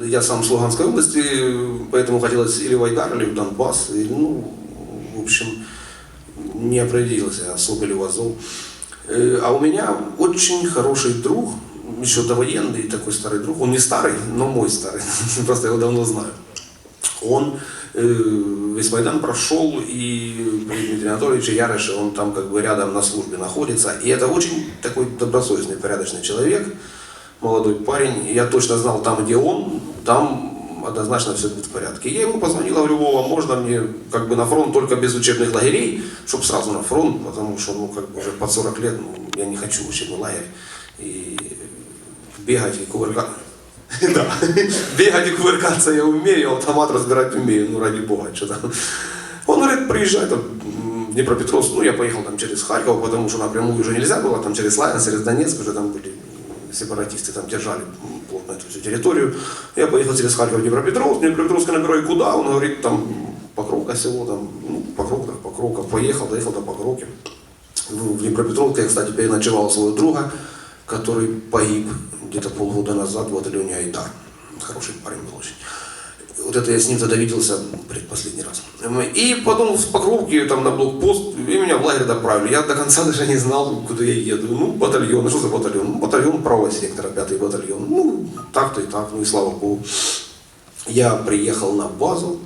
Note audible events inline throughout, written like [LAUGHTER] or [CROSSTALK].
Я сам с Луганской области, поэтому хотелось или в Айдар, или в Донбасс. И, ну, в общем, не определился, особо ли в Азов. Э, А у меня очень хороший друг, еще довоенный такой старый друг. Он не старый, но мой старый. [LAUGHS] Просто я его давно знаю. Он э, весь Майдан прошел, и при Дмитрия Анатольевича Ярыше, он там как бы рядом на службе находится. И это очень такой добросовестный, порядочный человек, молодой парень. Я точно знал, там, где он, там однозначно все будет в порядке. Я ему позвонил, говорю, Вова, можно мне как бы на фронт только без учебных лагерей, чтобы сразу на фронт, потому что, ну, как бы уже под 40 лет, ну, я не хочу учебный лагерь. И бегать и кувыркаться. [LAUGHS] Да. [LAUGHS] Бегать и кувыркаться я умею, автомат разбирать умею, ну ради бога, что там. Он говорит, приезжай там в Днепропетровск, ну я поехал там через Харьков, потому что напрямую уже нельзя было, там через Славянск, через Донецк уже там были сепаратисты, там держали м, плотно эту всю территорию. Я поехал через Харьков в Днепропетровск, Днепропетровск я набираю куда, он говорит, там Покровка село, там, ну, Покровка, Покровка, поехал, доехал до Покровки. В Днепропетровске я, кстати, переночевал у своего друга, который погиб где-то полгода назад в батальоне Айдар. Хороший парень был очень. Вот это я с ним тогда виделся предпоследний раз. И потом в Покровке, там на блокпост, и меня в лагерь доправили. Я до конца [LAUGHS] даже не знал, куда я еду. Ну, батальон, что за батальон? Ну, батальон правого сектора, пятый батальон. Ну, так-то и так, ну и слава богу. Я приехал на базу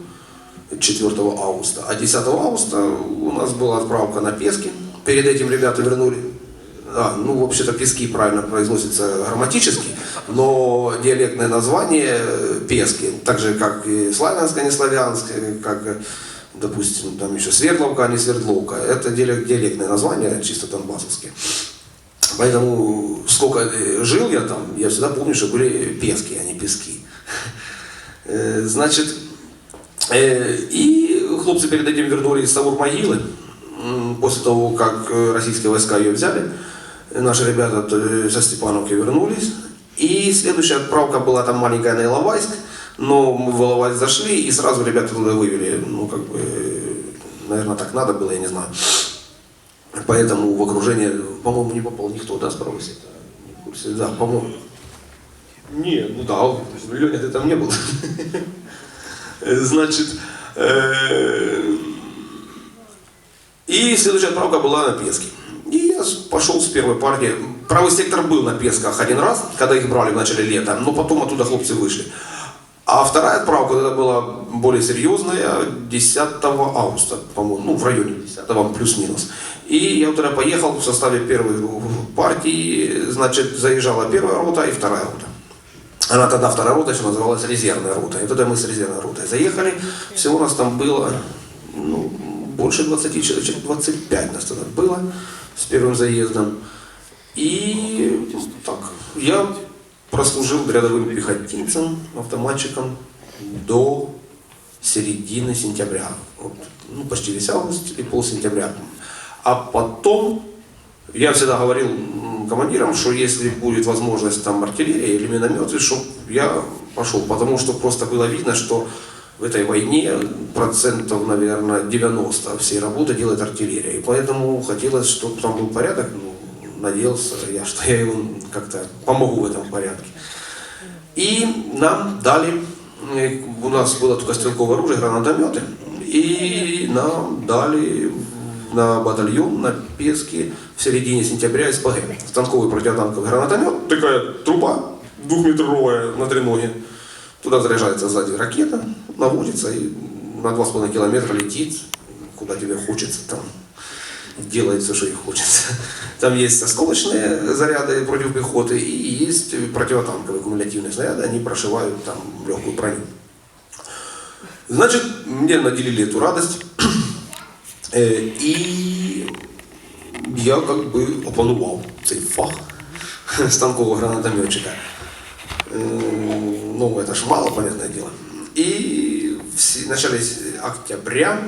4 августа, а 10 августа у нас была отправка на Пески. Перед этим ребята вернули а, ну, вообще-то пески правильно произносится грамматически, но диалектное название э, пески, так же, как и славянск, а не славянск, э, как, э, допустим, там еще Свердловка, а не Свердловка, это диалек- диалектное название, чисто донбассовские. Поэтому сколько э, жил я там, я всегда помню, что были пески, а не пески. [LAUGHS] Значит, и хлопцы перед этим вернули из Савур могилы, м, после того, как российские войска ее взяли. Наши ребята э, со Степановки вернулись. И следующая отправка была там маленькая на Иловайск, но мы в Иловайск зашли и сразу ребята туда вывели. Ну, как бы, наверное, так надо было, я не знаю. Поэтому в окружение, по-моему, не попал никто, да, с правого сектора? Не в курсе. Да, по-моему. Не, ну да, Леня, ты там не был. [LAUGHS] Значит, э, и следующая отправка была на Пески. Пошел с первой партии. Правый сектор был на Песках один раз, когда их брали в начале лета, но потом оттуда хлопцы вышли. А вторая отправка тогда была более серьезная, 10 августа, по-моему, ну в районе 10 плюс-минус. И я тогда поехал в составе первой партии, значит, заезжала первая рота и вторая рота. Она тогда вторая рота еще называлась резервная рота. И тогда мы с резервной ротой заехали. Всего у нас там было ну, больше 20 человек, человек 25 нас тогда было с первым заездом. И так, я прослужил рядовым пехотинцем, автоматчиком до середины сентября. Вот, ну, почти весь август и пол сентября. А потом я всегда говорил командирам, что если будет возможность там артиллерия или минометы, чтобы я пошел. Потому что просто было видно, что в этой войне процентов, наверное, 90 всей работы делает артиллерия. И поэтому хотелось, чтобы там был порядок. Ну, надеялся я, что я его как-то помогу в этом порядке. И нам дали, э, у нас было только стрелковое оружие, гранатометы, и нам дали на батальон, на Песке в середине сентября СПГ. Станковый противотанковый гранатомет, такая труба двухметровая на три ноги. Туда заряжается сзади ракета, наводится и на 2,5 километра летит, куда тебе хочется там делает все, что ей хочется. [LAUGHS] Там есть осколочные заряды против пехоты и есть противотанковые кумулятивные снаряды, они прошивают там легкую броню. Значит, мне наделили эту радость, [CLEARS THROAT] Е, і я как би опанував цей фах [LAUGHS] станкового гранатометчика. Е, Ну, это ж мало, понятное дело. И в начале октября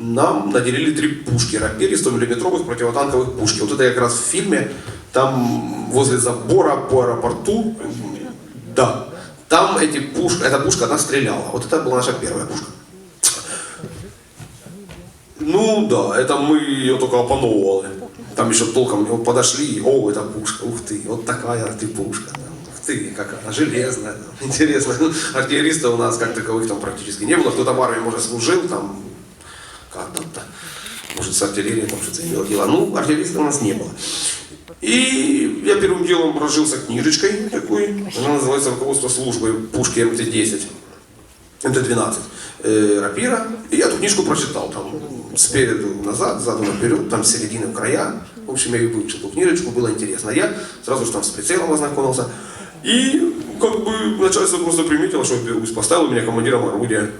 нам наделили три пушки, рапири 100 миллиметровых противотанковых пушки. Вот это как раз в фильме, там возле забора по аэропорту, да, там эти пушки, эта пушка, она стреляла. Вот это была наша первая пушка. Ну да, это мы ее только опановывали. Там еще толком подошли, о, это пушка, ух ты, вот такая ты пушка. Ух простые, как она, железная, [LAUGHS] интересно. Артиллериста у нас как таковых там практически не было. Кто-то в армии, может, служил там, как-то, может, с артиллерией там что-то имело дело. Ну, артиллериста у нас не было. И я первым делом разжился книжечкой такой, она называется «Руководство службы пушки МТ-10». МТ-12 э, рапира. И я эту книжку прочитал там спереду назад, заду наперед, там середины в края. В общем, я выучил, эту книжечку, было интересно. Я сразу же там с прицелом ознакомился. И как бы начальство просто приметило, что поставил меня командиром орудия,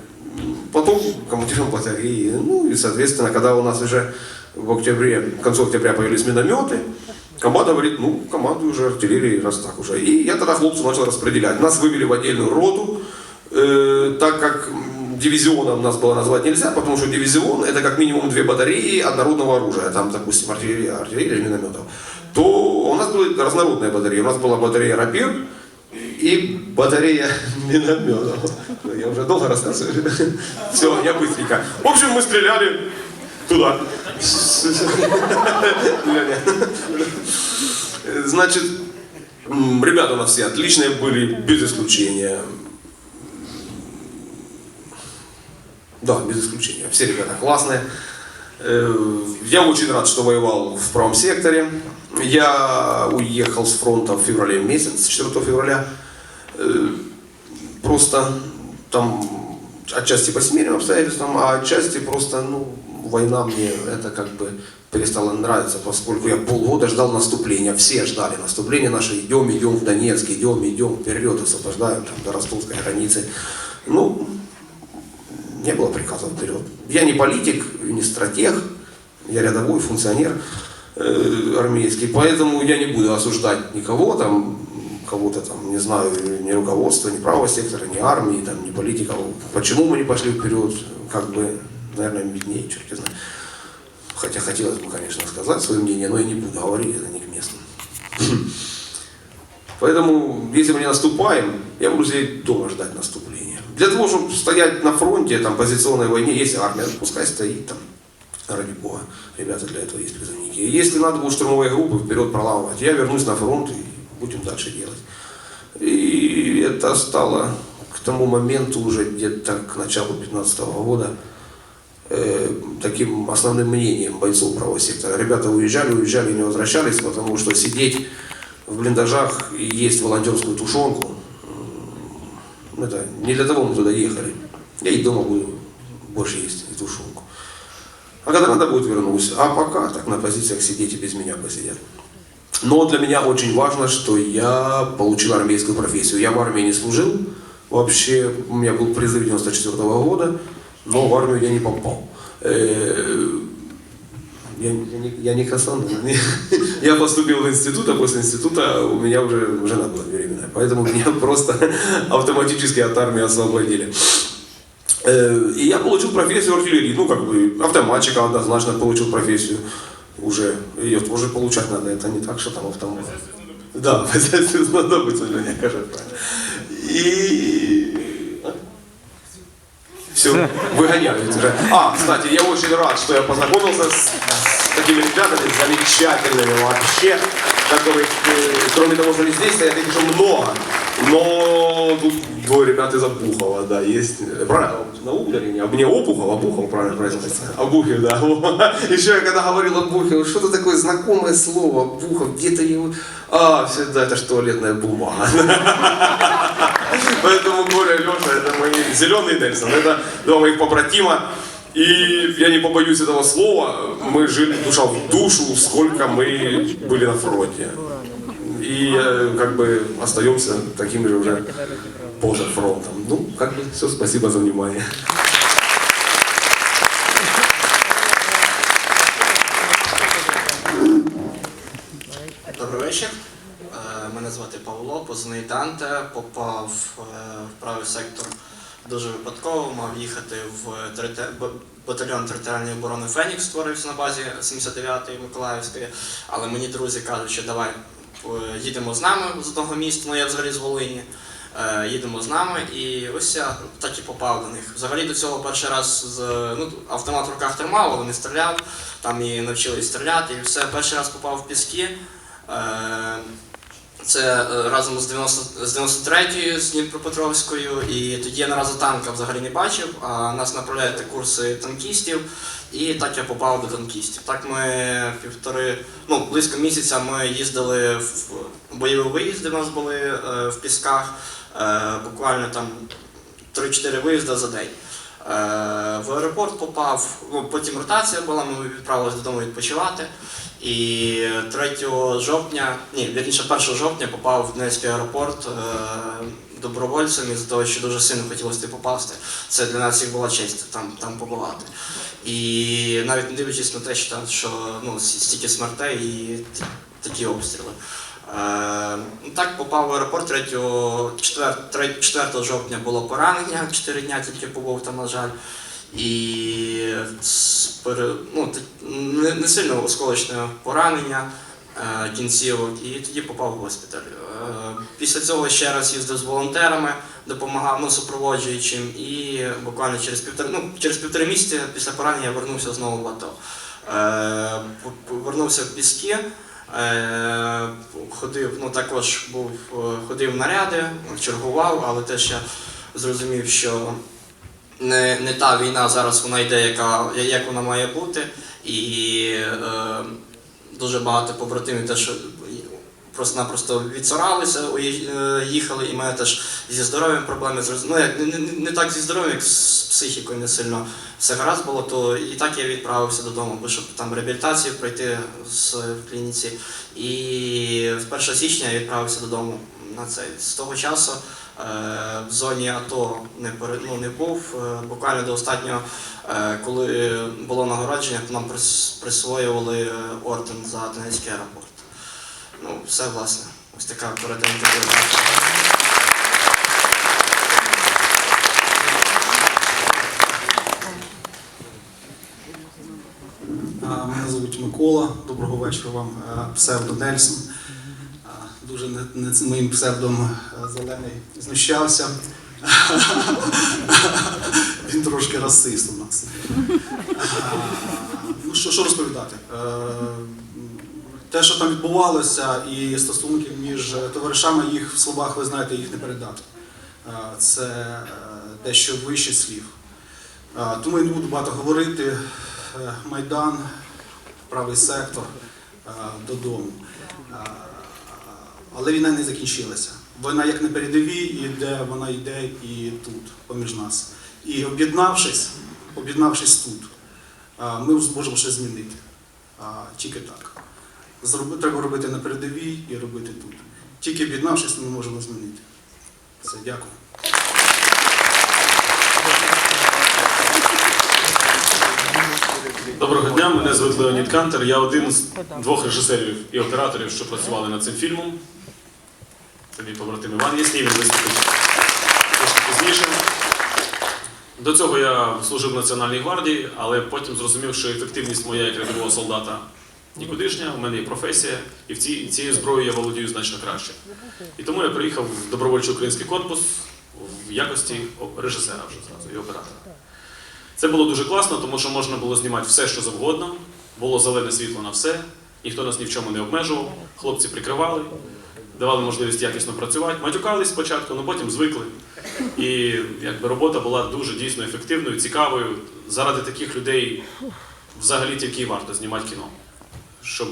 потом командиром батареи. Ну и, соответственно, когда у нас уже в октябре, к концу октября появились минометы, команда говорит, ну, командую уже артиллерии, раз так уже. И я тогда хлопцу начал распределять. Нас вывели в отдельную роту, Э, так как дивизионом нас было назвать нельзя, потому что дивизион это как минимум две батареи однородного оружия, там, допустим, артиллерия, артиллерия минометов, то были разнородные батареи. У нас была батарея рапир и батарея [LAUGHS] минометов. Я уже долго рассказываю. [LAUGHS] Все, я быстренько. В общем, мы стреляли туда. [LAUGHS] Значит, м, ребята у нас все отличные были, без исключения. Да, без исключения. Все ребята классные. Э, Я очень рад, что воевал в правом секторе. Я уехал с фронта в феврале месяц, 4 февраля. Э, Просто там отчасти по семейным обстоятельствам, а отчасти просто, ну, война мне это как бы перестала нравиться, поскольку я полгода ждал наступления, все ждали наступления наше, идем, идем в Донецк, идем, идем, вперед, освобождаем там, до ростовской границы. Ну, не было приказа вперед. Я не политик, не стратег, я рядовой функционер э, армейский, поэтому я не буду осуждать никого там, кого-то там, не знаю, ни руководства, ни правого сектора, ни армии, там, ни политиков. Почему мы не пошли вперед, как бы, наверное, виднее, черт я знаю. Хотя хотелось бы, конечно, сказать свое мнение, но я не буду говорить, это не к месту. Поэтому, если мы не наступаем, я буду сидеть дома ждать наступления. Для того, чтобы стоять на фронте, там, позиционной войне, если армия, пускай стоит там, ради бога, ребята для этого есть призывники. И Если надо будет штурмовые группы вперед проламывать, я вернусь на фронт и будем дальше делать. И это стало к тому моменту уже где-то к началу 2015 года э, таким основным мнением бойцов правого сектора. Ребята уезжали, уезжали, не возвращались, потому что сидеть в блиндажах и есть волонтерскую тушенку, это не для того мы туда ехали. Я и дома буду больше есть и тушенку. А когда надо будет, вернусь. А пока так на позициях сидеть и без меня посидят. Но для меня очень важно, что я получил армейскую профессию. Я в армии не служил. Вообще, у меня был призыв 94 года, но в армию я не попал. Я, я не, я не. [LAUGHS] Я поступил в институт, а после института у меня уже жена была беременная. Поэтому меня [LAUGHS] просто автоматически от армии освободили. Э, И я получил профессию артиллерии. Ну, как бы, автоматчика однозначно получил профессию. Уже ее тоже получать надо. Это не так, что там автомат. Да, [LAUGHS] надо быть, мне кажется. И... Все, выгоняют уже. А, кстати, я очень рад, что я познакомился с, такими ребятами замечательными вообще, которых, э, кроме того, что они здесь стоят, их еще много. Но тут двое ребят из Обухова, да, есть. Э, Правильно, на Углерине, а мне Опухов, Обухов, правильно произносится. Обухов, да. [LAUGHS] Еще я когда говорил Обухов, что-то такое знакомое слово, Обухов, где-то его... А, все, да, это же туалетная бумага. [LAUGHS] [LAUGHS] Поэтому Коля Леша это мои зеленые Нельсон, это два моих побратима. И я не побоюсь этого слова, мы жили душа в душу, сколько мы были на фронте. И э, как бы остаемся такими же уже поза фронтом. Ну, как бы все, спасибо за внимание. Добрий вечір. Мене звати Павло, позивний Данте. Попав е, в правий сектор дуже випадково. Мав їхати в батальйон територіальної оборони Фенікс, створився на базі 79-ї Миколаївської. Але мені друзі кажуть, що давай е, їдемо з нами з одного міста, ну я взагалі з Волині. Е, Їдемо з нами, і ось я так і попав до них. Взагалі до цього перший раз з ну, автомат в руках тримав, але не стріляв. Там і навчились стріляти, і все. Перший раз попав в піски. Це е, разом з 90, з 93-ю з Дніпропетровською, і тоді я ні разу танка взагалі не бачив, а нас направляють курси танкістів, і так я попав до танкістів. Так ми півтори, ну близько місяця ми їздили в бойові виїзди. У нас були е, в пісках, е, буквально там 3-4 виїзди за день. В аеропорт попав, ну, потім ротація була, ми відправилися додому відпочивати. І 3 жовтня, ні, вірніше 1 жовтня попав в Донецький аеропорт е, добровольцем із-за того, що дуже сильно хотілося попасти. Це для нас як була честь там, там побувати. І навіть не дивлячись на те, що, там, що ну, стільки смертей і такі обстріли. Е, так попав в аеропорт 3, 4, 3, 4 жовтня було поранення, 4 дня тільки побув там, на жаль. І ну, не, сильно осколочне поранення е, кінцівок, і тоді попав в госпіталь. Е, після цього ще раз їздив з волонтерами, допомагав ну, супроводжуючим, і буквально через півтори, ну, через півтори місяці після поранення я вернувся знову в АТО. Е, вернувся в піски. Ходив, ну також був, ходив наряди, чергував, але теж я зрозумів, що не, не та війна зараз вона йде, яка, як вона має бути. І е, дуже багато побратимів теж просто-напросто відсоралися, е, їхали, і мене теж зі здоров'ям проблеми. Ну, як, не, не, не так зі здоров'ям, як з психікою не сильно все гаразд було, то і так я відправився додому, бо щоб там реабілітацію пройти з, в клініці. І з 1 січня я відправився додому на цей. З того часу в зоні АТО не, ну, не був. Е, буквально до останнього, е, коли було нагородження, нам присвоювали е, орден за Донецький аеропорт. Ну, все власне. Ось така коротенька біографія. Мене звуть Микола. Доброго вечора вам. Псевдо Нельсон. Дуже над цим моїм псевдом зелений знущався. [LAUGHS] Він трошки расист у нас. Ну що, що розповідати? Е, Те, що там відбувалося, і стосунки між товаришами, їх в словах, ви знаєте, їх не передати. Е, Це е, дещо вище слів. Тому я не буду багато говорити. Майдан, правий сектор додому. Але війна не закінчилася. Війна як на передовій, іде, вона йде і тут, поміж нас. І об'єднавшись, об'єднавшись тут, ми зможемо щось змінити. Тільки так. Треба робити на передовій і робити тут. Тільки об'єднавшись, ми можемо змінити. Все, дякую. Доброго дня, мене звуть Леонід Кантер. Я один з двох режисерів і операторів, що працювали над цим фільмом. Мій побратим Іван Ясній, він виступить трошки пізніше. До цього я служив в Національній гвардії, але потім зрозумів, що ефективність моя як рядового солдата нікудишня, у мене є професія, і в цій, цією зброєю я володію значно краще. І тому я приїхав в добровольчий український корпус в якості режисера вже зразу і оператора. Це було дуже класно, тому що можна було знімати все, що завгодно, було зелене світло на все, ніхто нас ні в чому не обмежував, хлопці прикривали, давали можливість якісно працювати, матюкались спочатку, але потім звикли. І якби робота була дуже дійсно ефективною, цікавою. Заради таких людей взагалі тільки варто знімати кіно, щоб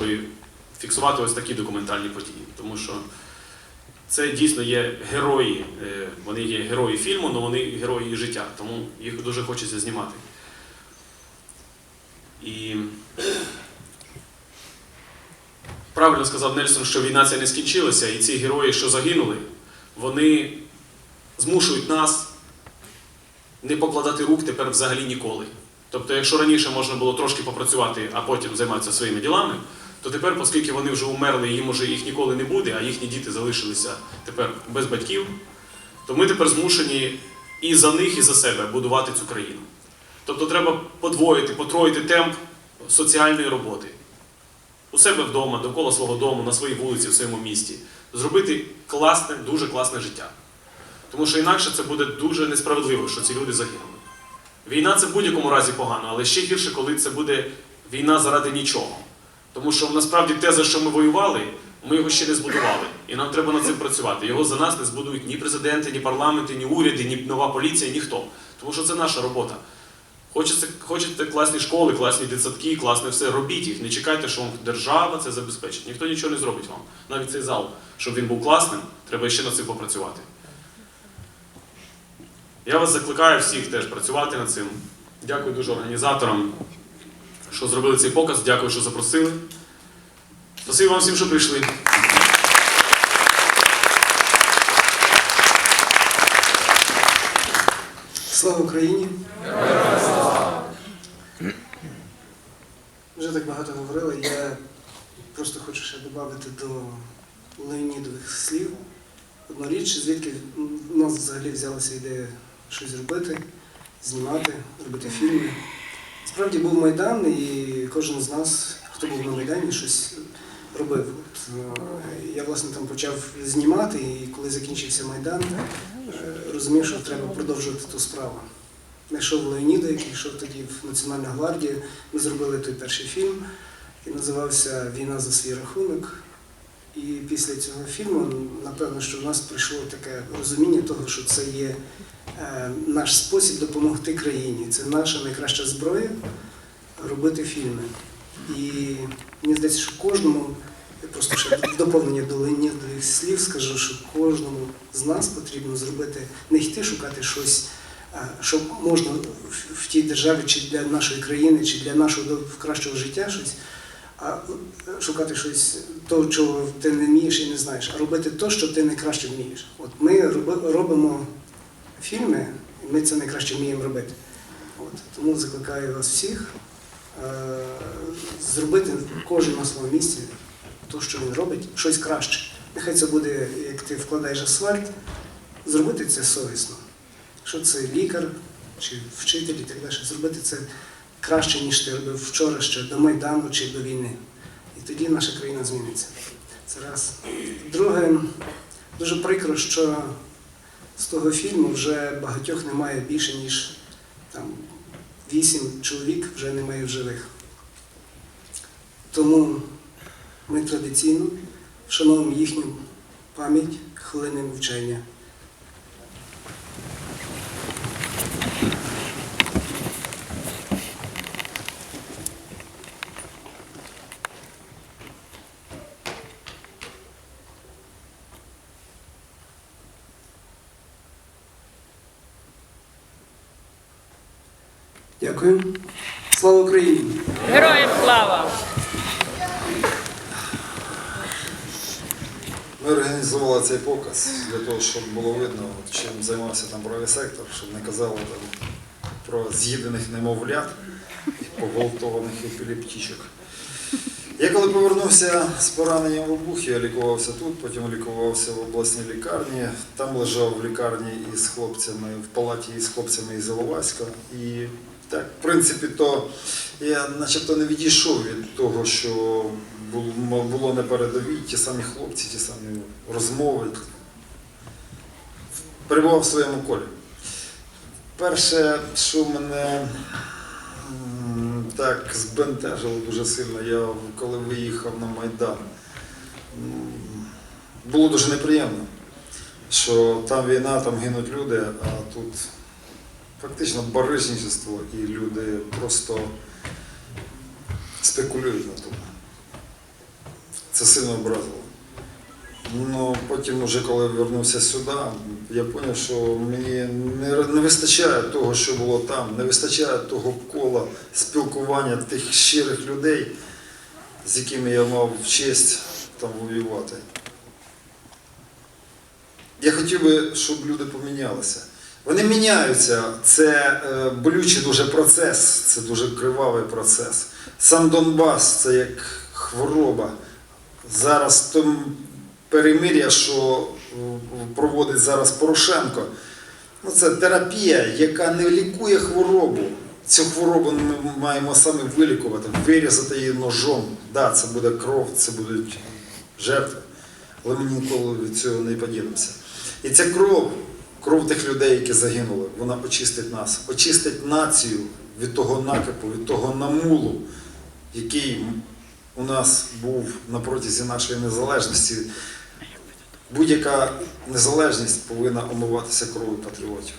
фіксувати ось такі документальні події. Тому що це дійсно є герої. е, Вони є герої фільму, але вони герої життя, тому їх дуже хочеться знімати. І правильно сказав Нельсон, що війна ця не скінчилася, і ці герої, що загинули, вони змушують нас не покладати рук тепер взагалі ніколи. Тобто, якщо раніше можна було трошки попрацювати, а потім займатися своїми ділами, то тепер, оскільки вони вже умерли, їм уже їх ніколи не буде, а їхні діти залишилися тепер без батьків, то ми тепер змушені і за них, і за себе будувати цю країну. Тобто треба подвоїти, потроїти темп соціальної роботи у себе вдома, довкола свого дому, на своїй вулиці, в своєму місті, зробити класне, дуже класне життя. Тому що інакше це буде дуже несправедливо, що ці люди загинули. Війна це в будь-якому разі погано, але ще гірше, коли це буде війна заради нічого. Тому що насправді те, за що ми воювали, Ми його ще не збудували, і нам треба над цим працювати. Його за нас не збудують ні президенти, ні парламенти, ні уряди, ні нова поліція, ніхто. Тому що це наша робота. Хочете, хочете класні школи, класні дитсадки, класне все, робіть їх. Не чекайте, що вам держава це забезпечить. Ніхто нічого не зробить вам. Навіть цей зал, щоб він був класним, треба ще над цим попрацювати. Я вас закликаю всіх теж працювати над цим. Дякую дуже організаторам, що зробили цей показ. Дякую, що запросили. Спасибі вам всім, що прийшли. Слава Україні! Вже так багато говорили. Я просто хочу ще додати до Леонідових слів. Одну річ, звідки в нас взагалі взялася ідея щось робити, знімати, робити фільми. Справді був Майдан, і кожен з нас, хто був на Майдані, щось робив. От, е, я, власне, там почав знімати, і коли закінчився Майдан, е, розумів, що треба продовжувати ту справу. Знайшов Леоніда, який йшов тоді в Національну гвардію. Ми зробили той перший фільм, який називався Війна за свій рахунок. І після цього фільму, напевно, що в нас прийшло таке розуміння того, що це є е, наш спосіб допомогти країні. Це наша найкраща зброя робити фільми. І мені здається, що кожному, я просто ще доповнення до Леонідових слів скажу, що кожному з нас потрібно зробити, не йти шукати щось, е, що можна в- в тій державі, чи для нашої країни, чи для нашого кращого життя щось, а е, шукати щось того, чого ти не вмієш і не знаєш, а робити те, що ти найкраще вмієш. От ми робимо фільми, і ми це найкраще вміємо робити. От, тому закликаю вас всіх е, зробити кожен на своєму місці те, що він робить, щось краще. Нехай це буде, як ти вкладаєш асфальт, зробити це совісно. Що це лікар чи вчитель і так далі, зробити це краще, ніж ти робив вчора ще до Майдану чи до війни. І тоді наша країна зміниться. Це раз. Друге, дуже прикро, що з того фільму вже багатьох немає більше, ніж там, вісім чоловік вже немає в живих. Тому ми традиційно вшановуємо їхню пам'ять хвилини мовчання. Дякую. Слава Україні! Героям слава! Ми організували цей показ для того, щоб було видно, чим займався там правий сектор, щоб не казали там про з'їдених немовлят і поголтованих епілептичок. Я коли повернувся з пораненням в обухі, я лікувався тут, потім лікувався в обласній лікарні. Там лежав в лікарні із хлопцями, в палаті із хлопцями із Іловайська. І так, в принципі, то я начебто не відійшов від того, що було, на передовій, ті самі хлопці, ті самі розмови. Перебував в своєму колі. Перше, що мене так збентежило дуже сильно, я коли виїхав на Майдан, було дуже неприємно, що там війна, там гинуть люди, а тут фактично барижничество і люди просто спекулюють на тому. Це сильно образило. Ну, потім, вже коли я вернувся сюди, я зрозумів, що мені не вистачає того, що було там, не вистачає того кола спілкування тих щирих людей, з якими я мав честь там воювати. Я хотів би, щоб люди помінялися. Вони міняються. Це е, болючий дуже процес, це дуже кривавий процес. Сам Донбас це як хвороба. Зараз то перемир'я, що е, проводить зараз Порошенко, ну, це терапія, яка не лікує хворобу. Цю хворобу ми маємо саме вилікувати, вирізати її ножом. Да, це буде кров, це будуть жертви. Але ми ніколи від цього не поділимося. І ця кров, кров тих людей, які загинули, вона очистить нас, очистить націю від того накипу, від того намулу, який у нас був на протязі нашої незалежності. Будь-яка незалежність повинна омиватися кров'ю патріотів.